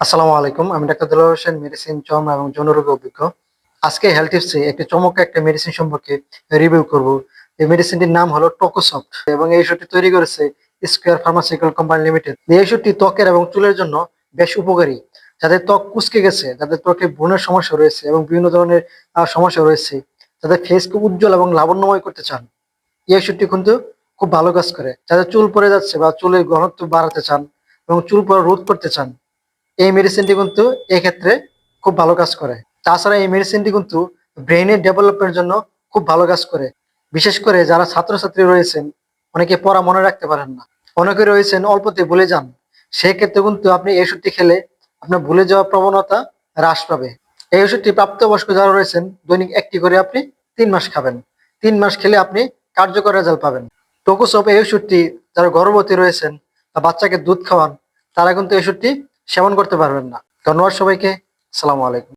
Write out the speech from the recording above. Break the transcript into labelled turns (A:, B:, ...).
A: আসসালামু আলাইকুম। আমি ডাক্তার দুলাল হোসেন মেডিসিন চম এবং যৌনরোগ অভিজ্ঞ। আজকে হেলথ টিপসে একটি চমৎকার একটা মেডিসিন সম্পর্কে রিভিউ করব। এই মেডিসিনটির নাম হলো টোকোসফট এবং এই ওষুধটি তৈরি করেছে স্কোয়ার ফার্মাসিউটিক্যাল কোম্পানি লিমিটেড এই ওষুধটি ত্বকের এবং চুলের জন্য বেশ উপকারী। যাদের ত্বক কুচকে গেছে, যাদের ত্বকে ব্রণের সমস্যা রয়েছে এবং বিভিন্ন ধরনের সমস্যা রয়েছে, যাদের ফেসকে উজ্জ্বল এবং লাবণ্যময় করতে চান, এই ওষুধটি কিন্তু খুব ভালো কাজ করে। যাদের চুল পড়ে যাচ্ছে বা চুলের ঘনত্ব বাড়াতে চান এবং চুল পড়া রোধ করতে চান এই মেডিসিনটি কিন্তু এক্ষেত্রে খুব ভালো কাজ করে। তাছাড়া এই মেডিসিনটি কিন্তু ব্রেইনের ডেভেলপমেন্টের জন্য খুব ভালো কাজ করে। বিশেষ করে যারা ছাত্রছাত্রী রয়েছেন, অনেকে পড়া মনে রাখতে পারেন না। অনেকে রয়েছেন অল্পতে ভুলে যান। সেই ক্ষেত্রে কিন্তু আপনি এই ওষুধটি খেলে আপনার ভুলে যাওয়ার প্রবণতা হ্রাস পাবে। এই ওষুধটি প্রাপ্তবয়স্ক যারা রয়েছেন, দৈনিক একটি করে আপনি তিন মাস খাবেন। তিন মাস খেলে আপনি কার্যকর রেজাল্ট পাবেন। টোকোসপ এই ওষুধটি যারা গর্ভবতী রয়েছেন বা বাচ্চাকে দুধ খাওয়ান, তারা কিন্তু এই ওষুধটি সেবন করতে পারবেন না। ধন্যবাদ সবাইকে। সালামু আলাইকুম।